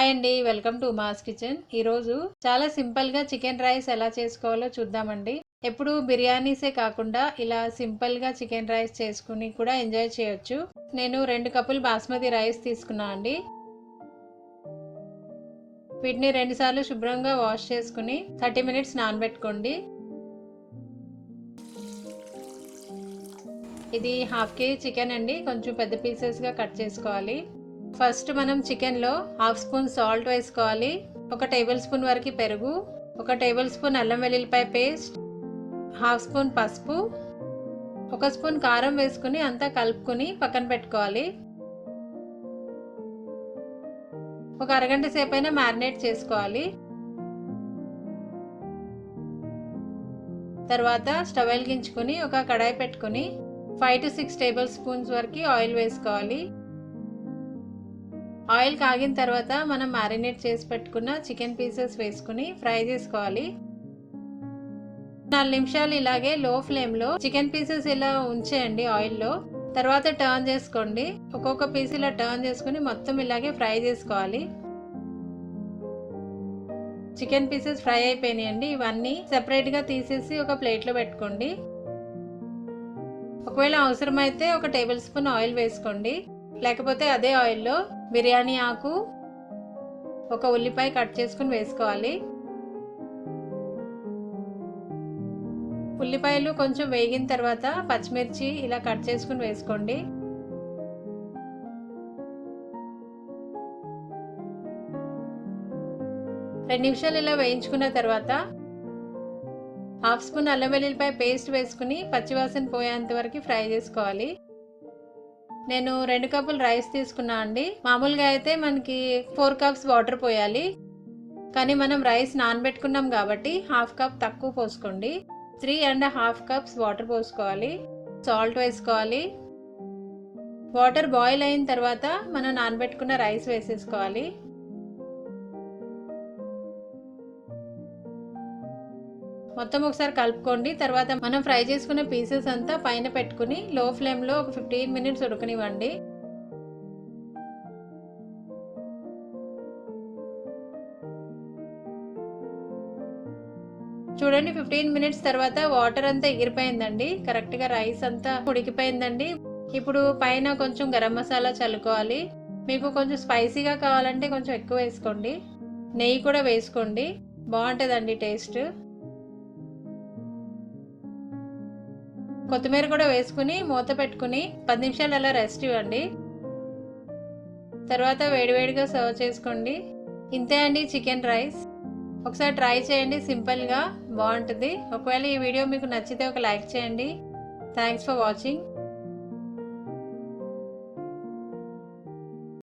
Hi అండి welcome to mass kitchen. ఈరోజు చాలా సింపుల్గా చికెన్ రైస్ ఎలా చేసుకోవాలో చూద్దామండి. ఎప్పుడు బిర్యానీసే కాకుండా ఇలా సింపుల్గా చికెన్ రైస్ చేసుకుని కూడా ఎంజాయ్ చేయొచ్చు. నేను రెండు కప్పులు బాస్మతి రైస్ తీసుకున్నా అండి. వీటిని రెండుసార్లు శుభ్రంగా వాష్ చేసుకుని థర్టీ మినిట్స్ నానబెట్టుకోండి. ఇది హాఫ్ కేజీ చికెన్ అండి కొంచెం పెద్ద పీసెస్గా కట్ చేసుకోవాలి. ఫస్ట్ మనం చికెన్లో హాఫ్ స్పూన్ సాల్ట్ వేసుకోవాలి ఒక టేబుల్ స్పూన్ వరకు పెరుగు ఒక టేబుల్ స్పూన్ అల్లం వెల్లుల్లిపాయ పేస్ట్ హాఫ్ స్పూన్ పసుపు ఒక స్పూన్ కారం వేసుకుని అంతా కలుపుకొని పక్కన పెట్టుకోవాలి. ఒక అరగంట సేపు అయినా మ్యారినేట్ చేసుకోవాలి. తర్వాత స్టవ్ వెలిగించుకొని ఒక కడాయి పెట్టుకుని five to six tablespoons వరకు ఆయిల్ వేసుకోవాలి. ఆయిల్ కాగిన తర్వాత మనం మ్యారినేట్ చేసి పెట్టుకున్న చికెన్ పీసెస్ వేసుకుని ఫ్రై చేసుకోవాలి. నాలుగు నిమిషాలు ఇలాగే లో ఫ్లేమ్లో చికెన్ పీసెస్ ఇలా ఉంచేయండి ఆయిల్లో తర్వాత టర్న్ చేసుకోండి. ఒక్కొక్క పీస్ ఇలా టర్న్ చేసుకుని మొత్తం ఇలాగే ఫ్రై చేసుకోవాలి. చికెన్ పీసెస్ ఫ్రై అయిపోయినాయండి. ఇవన్నీ సెపరేట్గా తీసేసి ఒక ప్లేట్లో పెట్టుకోండి. ఒకవేళ అవసరమైతే ఒక టేబుల్ స్పూన్ ఆయిల్ వేసుకోండి. లేకపోతే అదే ఆయిల్లో బిర్యానీ ఆకు ఒక ఉల్లిపాయ కట్ చేసుకుని వేసుకోవాలి. ఉల్లిపాయలు కొంచెం వేగిన తర్వాత పచ్చిమిర్చి ఇలా కట్ చేసుకుని వేసుకోండి. రెండు నిమిషాలు ఇలా వేయించుకున్న తర్వాత హాఫ్ స్పూన్ అల్లం వెల్లుల్లిపాయ పేస్ట్ వేసుకుని పచ్చివాసన పోయేంత వరకు ఫ్రై చేసుకోవాలి. నేను రెండు కప్పులు రైస్ తీసుకున్నా అండి. మామూలుగా అయితే మనకి ఫోర్ కప్స్ వాటర్ పోయాలి. కానీ మనం రైస్ నానబెట్టుకున్నాం కాబట్టి హాఫ్ కప్ తక్కువ పోసుకోండి. Three and half cups water పోసుకోవాలి. సాల్ట్ వేసుకోవాలి. వాటర్ బాయిల్ అయిన తర్వాత మనం నానబెట్టుకున్న రైస్ వేసేసుకోవాలి. మొత్తం ఒకసారి కలుపుకోండి. తర్వాత మనం ఫ్రై చేసుకున్న పీసెస్ అంతా పైన పెట్టుకుని లో ఫ్లేమ్లో ఒక ఫిఫ్టీన్ మినిట్స్ ఉడకనివ్వండి. చూడండి ఫిఫ్టీన్ మినిట్స్ తర్వాత వాటర్ అంతా ఎగిరిపోయిందండి. కరెక్ట్గా రైస్ అంతా ఉడికిపోయిందండి. ఇప్పుడు పైన కొంచెం గరం మసాలా చల్లుకోవాలి. మీకు కొంచెం స్పైసీగా కావాలంటే కొంచెం ఎక్కువ వేసుకోండి. నెయ్యి కూడా వేసుకోండి. బాగుంటుందండి టేస్ట్. కొత్తిమీర కూడా వేసుకుని మూత పెట్టుకుని పది నిమిషాలు అలా రెస్ట్ ఇవ్వండి. తర్వాత వేడివేడిగా సర్వ్ చేసుకోండి. ఇంతే అండి చికెన్ రైస్. ఒకసారి ట్రై చేయండి సింపుల్గా బాగుంటుంది. ఒకవేళ ఈ వీడియో మీకు నచ్చితే ఒక లైక్ చేయండి. Thanks for watching.